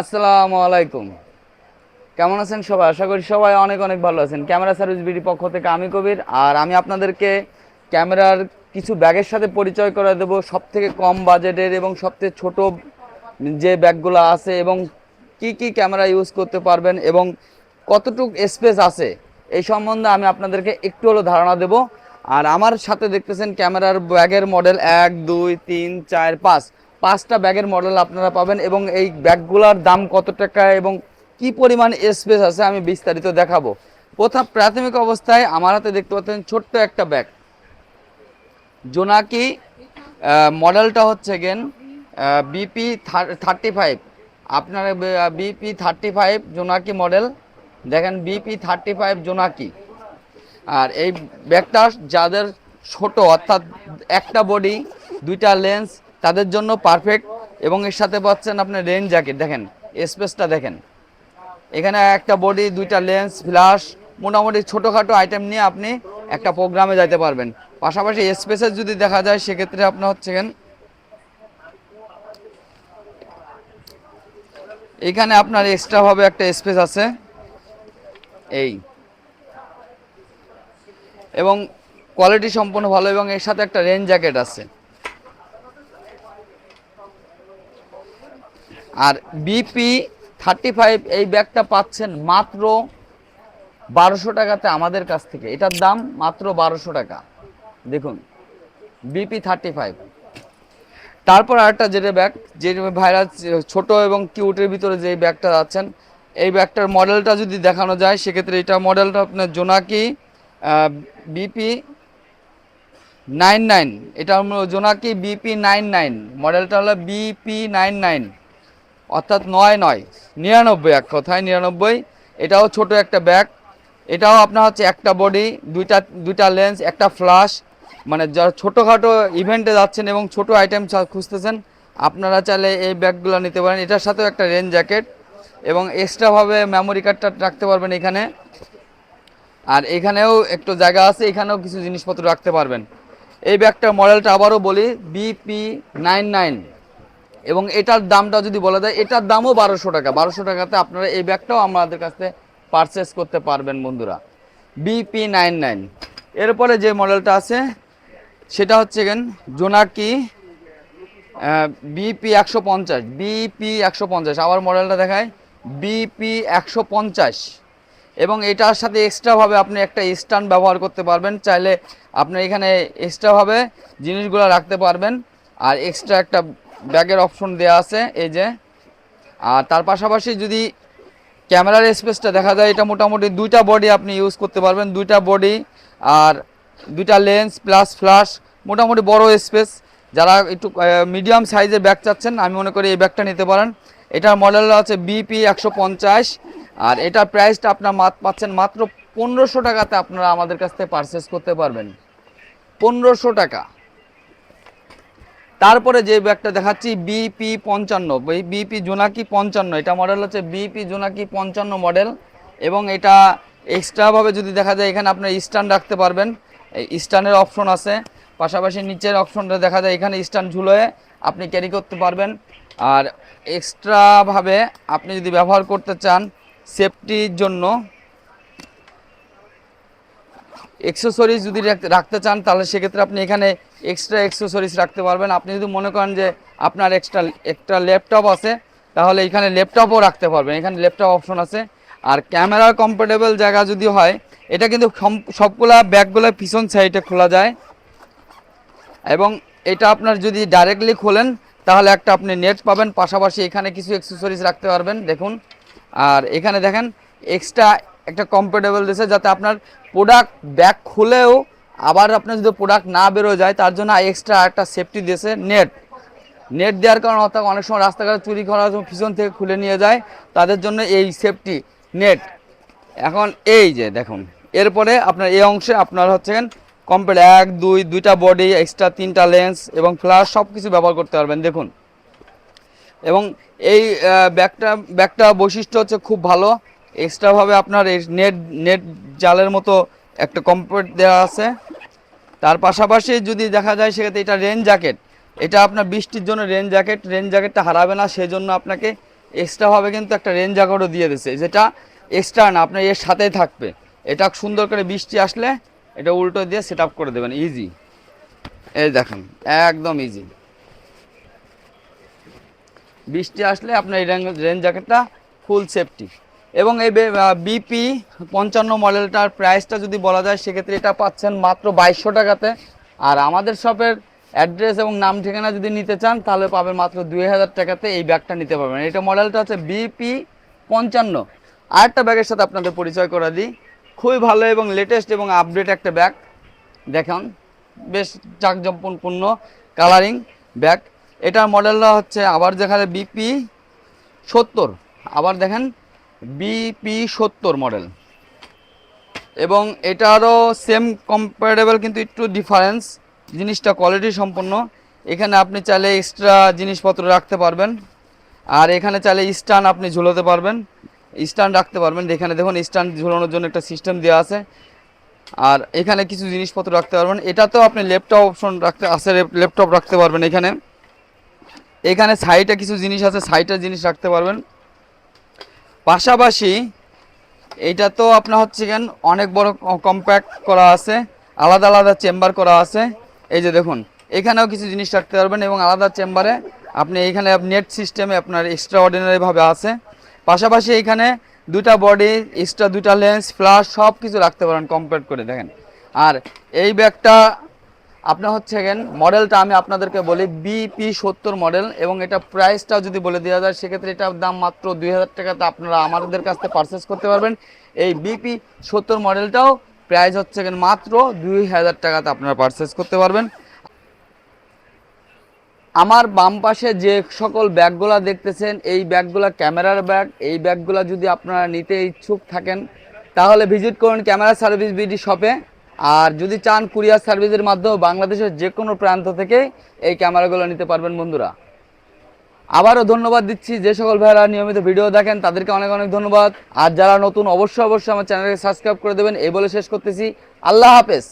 আসসালামু আলাইকুম। কেমন আছেন সবাই? আশা করি সবাই অনেক অনেক ভালো আছেন। ক্যামেরা সার্ভিস বিডি পক্ষ থেকে আমি কবির, আর আমি আপনাদেরকে ক্যামেরার কিছু ব্যাগের সাথে পরিচয় করে দেব। সব থেকে কম বাজেটের এবং সবথেকে ছোট যে ব্যাগগুলো আছে এবং কি কি ক্যামেরা ইউজ করতে পারবেন এবং কতটুক স্পেস আছে, এই সম্বন্ধে আমি আপনাদেরকে একটু হলো ধারণা দেব। আর আমার সাথে দেখতেছেন ক্যামেরার ব্যাগের মডেল এক, দুই, তিন, চার, পাঁচ। পাঁচটা ব্যাগের মডেল আপনারা পাবেন এবং এই ব্যাগগুলোর দাম কত টাকা এবং কি পরিমাণ স্পেস আছে আমি বিস্তারিত দেখাবো। প্রথম প্রাথমিক অবস্থায় আমার হাতে দেখতে পাচ্ছেন ছোট্ট একটা ব্যাগ। জোনাকি মডেলটা হচ্ছে গেন বিপি থার্টি ফাইভ আপনার BP thirty five Jonaki model দেখেন বিপি থার্টি ফাইভ জোনাকি। আর এই ব্যাগটা যাদের ছোট, অর্থাৎ একটা বডি দুইটা লেন্স তাদের জন্য পারফেক্ট এবং এর সাথে পাচ্ছেন আপনি রেন জ্যাকেট দেখেন স্পেসটা দেখেন। এখানে একটা বডি দুইটা লেন্স ফ্ল্যাশ মোটামুটি ছোটোখাটো আইটেম নিয়ে আপনি একটা প্রোগ্রামে যাইতে পারবেন। পাশাপাশি স্পেসের যদি দেখা যায়, সেক্ষেত্রে আপনার হচ্ছে এখানে আপনার এক্সট্রাভাবে একটা স্পেস আছে। এই। এবং কোয়ালিটি সম্পূর্ণ ভালো এবং এর সাথে একটা রেন জ্যাকেট আছে। আর বিপি থার্টি ফাইভ এই ব্যাগটা পাচ্ছেন মাত্র বারোশো টাকাতে আমাদের কাছ থেকে। এটার দাম মাত্র বারোশো টাকা। দেখুন বিপি থার্টি ফাইভ তারপর আরেকটা যেটা ব্যাগ, যে ভাইরাস, ছোট এবং কিউটের ভিতরে যে ব্যাগটা আছেন, এই ব্যাগটার মডেলটা যদি দেখানো যায়, সেক্ষেত্রে এটা মডেলটা আপনার জোনাকি বিপি নাইন নাইন। এটা জোনাকি বিপি নাইন নাইন। মডেলটা হলো বিপি নাইন নাইন। অর্থাৎ নয় নয়, নিরানব্বই এক কথায় নিরানব্বই। এটাও ছোট একটা ব্যাগ। এটাও আপনার হচ্ছে একটা বডি দুইটা দুইটা লেন্স একটা ফ্লাশ মানে যারা ছোটোখাটো ইভেন্টে যাচ্ছেন এবং ছোট আইটেম খুঁজতেছেন, আপনারা চাইলে এই ব্যাগগুলো নিতে পারেন। এটার সাথেও একটা রেন জ্যাকেট এবং এক্সট্রাভাবে মেমোরি কার্ডটা রাখতে পারবেন এখানে। আর এখানেও একটু জায়গা আছে, এখানেও কিছু জিনিসপত্র রাখতে পারবেন। এই ব্যাগটার মডেলটা আবারও বলি বিপি নাইন নাইন এবং এটার দামটা যদি বলা যায়, এটার দামও বারোশো টাকা। বারোশো টাকাতে আপনারা এই ব্যাগটাও আমাদের কাছ পারচেস করতে পারবেন বন্ধুরা। বিপি নাইন নাইন এরপরে যে মডেলটা আছে, সেটা হচ্ছে কেন জোনাকি বিপি একশো পঞ্চাশ। বিপি একশো পঞ্চাশ। আবার মডেলটা দেখায় বিপি একশো পঞ্চাশ। এবং এটার সাথে এক্সট্রাভাবে আপনি একটা স্ট্যান্ড ব্যবহার করতে পারবেন। চাইলে আপনি এখানে এক্সট্রাভাবে জিনিসগুলো রাখতে পারবেন। আর এক্সট্রা একটা ব্যাগের অপশন দেওয়া আছে, এই যে। আর তার পাশাপাশি যদি ক্যামেরার স্পেসটা দেখা যায়, এটা মোটামুটি দুইটা বডি আপনি ইউজ করতে পারবেন, দুইটা বডি আর দুইটা লেন্স প্লাস ফ্ল্যাশ মোটামুটি বড় স্পেস যারা একটু মিডিয়াম সাইজের ব্যাগ চাচ্ছেন, আমি মনে করি এই ব্যাগটা নিতে পারেন। এটার মডেল আছে বিপি একশো পঞ্চাশ, আর এটার প্রাইসটা আপনার মাত, পাচ্ছেন মাত্র পনেরোশো টাকাতে আপনারা আমাদের কাছ থেকে পারচেস করতে পারবেন। পনেরোশো টাকা। তারপরে যে ব্যাগটা দেখাচ্ছি বিপি পঞ্চান্ন। বিপি জোনাকি পঞ্চান্ন। এটা মডেল হচ্ছে বিপি জোনাকি পঞ্চান্ন মডেল এবং এটা এক্সট্রাভাবে যদি দেখা যায়, এখানে আপনার স্ট্যান্ড রাখতে পারবেন। এই স্ট্যান্ডের অপশন আছে। পাশাপাশি নিচের অপশনটা দেখা যায়, এখানে স্ট্যান্ড ঝুলোয়ে আপনি ক্যারি করতে পারবেন। আর এক্সট্রাভাবে আপনি যদি ব্যবহার করতে চান সেফটির জন্য এক্সেসরিজ যদি রাখতে চান, তাহলে সেক্ষেত্রে আপনি এখানে এক্সট্রা এক্সেসরিজ রাখতে পারবেন। আপনি যদি মনে করেন যে আপনার এক্সট্রা একটা ল্যাপটপ আছে, তাহলে এখানে ল্যাপটপও রাখতে পারবেন। এখানে ল্যাপটপ অপশন আছে। আর ক্যামেরার কমফোর্টেবল জায়গা যদি হয়, এটা কিন্তু সবগুলা ব্যাগগুলো পিছন সাইডে খোলা যায়। এবং এটা আপনার যদি ডাইরেক্টলি খোলেন, তাহলে একটা আপনি নেট পাবেন। পাশাপাশি এখানে কিছু অ্যাক্সেসরিজ রাখতে পারবেন। দেখুন। আর এখানে দেখেন এক্সট্রা একটা কমফোর্টেবল দিয়েছে যাতে আপনার প্রোডাক্ট ব্যাগ খুলেও আবার আপনার যদি প্রোডাক্ট না বেরো যায়, তার জন্য এক্সট্রা একটা সেফটি দিয়েছে নেট নেট দেওয়ার কারণে অর্থাৎ অনেক সময় রাস্তাঘাটে চুরি করার জন্য পিছন থেকে খুলে নিয়ে যায়, তাদের জন্য এই সেফটি নেট এখন এই যে দেখুন, এরপরে আপনার এই অংশে আপনার হচ্ছেন কমপ্লিট এক, দুই, দুইটা বডি এক্সট্রা তিনটা লেন্স এবং ফ্ল্যাশ সব কিছু ব্যবহার করতে পারবেন, দেখুন। এবং এই ব্যাগটা ব্যাগটা বৈশিষ্ট্য হচ্ছে খুব ভালো। এক্সট্রাভাবে আপনার এই নেট নেট জালের মতো একটা কমফোর্ট দেওয়া আছে। তার পাশাপাশি যদি দেখা যায় সেক্ষেত্রে এটা রেন জ্যাকেট এটা আপনার বৃষ্টির জন্য রেন জ্যাকেট রেন জ্যাকেটটা হারাবে না, সেজন্য আপনাকে এক্সট্রাভাবে কিন্তু একটা রেন জ্যাকেটও দিয়ে দিছে। যেটা এক্সট্রা না, আপনার এর সাথেই থাকবে। এটা সুন্দর করে বৃষ্টি আসলে এটা উল্টো দিয়ে সেট করে দেবেন ইজি এই দেখেন, একদম ইজি বৃষ্টি আসলে আপনার এই রেঞ্জ জ্যাকেটটা ফুল সেফটি এবং এই বিপি পঞ্চান্ন মডেলটার প্রাইসটা যদি বলা যায়, সেক্ষেত্রে এটা পাচ্ছেন মাত্র বাইশশো টাকাতে। আর আমাদের শপের অ্যাড্রেস এবং নাম ঠিকানা যদি নিতে চান, তাহলে পাবেন মাত্র দুই হাজার টাকাতে এই ব্যাগটা নিতে পারবেন। এটা মডেলটা হচ্ছে বিপি পঞ্চান্ন। আরেকটা ব্যাগের সাথে আপনাদের পরিচয় করে দিই। খুবই ভালো এবং লেটেস্ট এবং আপডেট একটা ব্যাগ দেখুন, বেশ চাকজম্পূর্ণ কালারিং ব্যাগ এটার মডেলটা হচ্ছে, আবার যেখানে বিপি সত্তর। আবার দেখেন বিপি সত্তর মডেল এবং এটারও সেম কম্পারেবল কিন্তু একটু ডিফারেন্স জিনিসটা কোয়ালিটি সম্পন্ন। এখানে আপনি চাইলে এক্সট্রা জিনিসপত্র রাখতে পারবেন। আর এখানে চাইলে স্ট্যান্ড আপনি ঝুলোতে পারবেন। স্ট্যান্ড রাখতে পারবেন। এখানে দেখুন স্ট্যান্ড ঝুলানোর জন্য একটা সিস্টেম দেওয়া আছে। আর এখানে কিছু জিনিসপত্র রাখতে পারবেন। এটাতেও আপনি ল্যাপটপ অপশন রাখতে, আছে ল্যাপটপ রাখতে পারবেন এখানে। এখানে সাইডে কিছু জিনিস আছে সাইডের জিনিস রাখতে পারবেন। পাশাপাশি এইটা তো আপনার হচ্ছে কেন অনেক বড় কম্প্যাক্ট করা আছে, আলাদা আলাদা চেম্বার করা আছে। এই যে দেখুন, এখানেও কিছু জিনিস রাখতে পারবেন এবং আলাদা চেম্বারে আপনি এখানে নেট সিস্টেমে আপনার এক্সট্রা অর্ডিনারিভাবে আছে। পাশাপাশি এখানে দুটা বডি এক্সট্রা দুটা লেন্স ফ্লাশ সব কিছু রাখতে পারেন কম্পেয়ার করে দেখেন। আর এই ব্যাগটা আপনার হচ্ছে গেন মডেলটা আমি আপনাদেরকে বলি বিপি সত্তর মডেল এবং এটা প্রাইসটাও যদি বলে দেওয়া যায়, সেক্ষেত্রে এটার দাম মাত্র দুই হাজার টাকাতে আপনারা আমাদের কাছ থেকে পারচেস করতে পারবেন। এই বিপি সত্তর মডেলটাও প্রাইস হচ্ছে গেন মাত্র দুই হাজার টাকাতে আপনারা পারচেস করতে পারবেন। আমার বাম পাশে যে সকল ব্যাগগুলা দেখতেছেন, এই ব্যাগগুলা ক্যামেরার ব্যাগ, এই ব্যাগগুলা যদি আপনারা নিতে ইচ্ছুক থাকেন, তাহলে ভিজিট করুন ক্যামেরা সার্ভিস বিডি শপে আর যদি চান কুরিয়ার সার্ভিসের মাধ্যমে বাংলাদেশের যে কোনো প্রান্ত থেকে এই ক্যামেরাগুলো নিতে পারবেন বন্ধুরা। আবারও ধন্যবাদ দিচ্ছি যে সকল ভাইরা নিয়মিত ভিডিও দেখেন, তাদেরকে অনেক অনেক ধন্যবাদ। আর যারা নতুন, অবশ্যই অবশ্যই আমার চ্যানেলকে সাবস্ক্রাইব করে দেবেন। এই বলে শেষ করতেছি। আল্লাহ হাফেজ।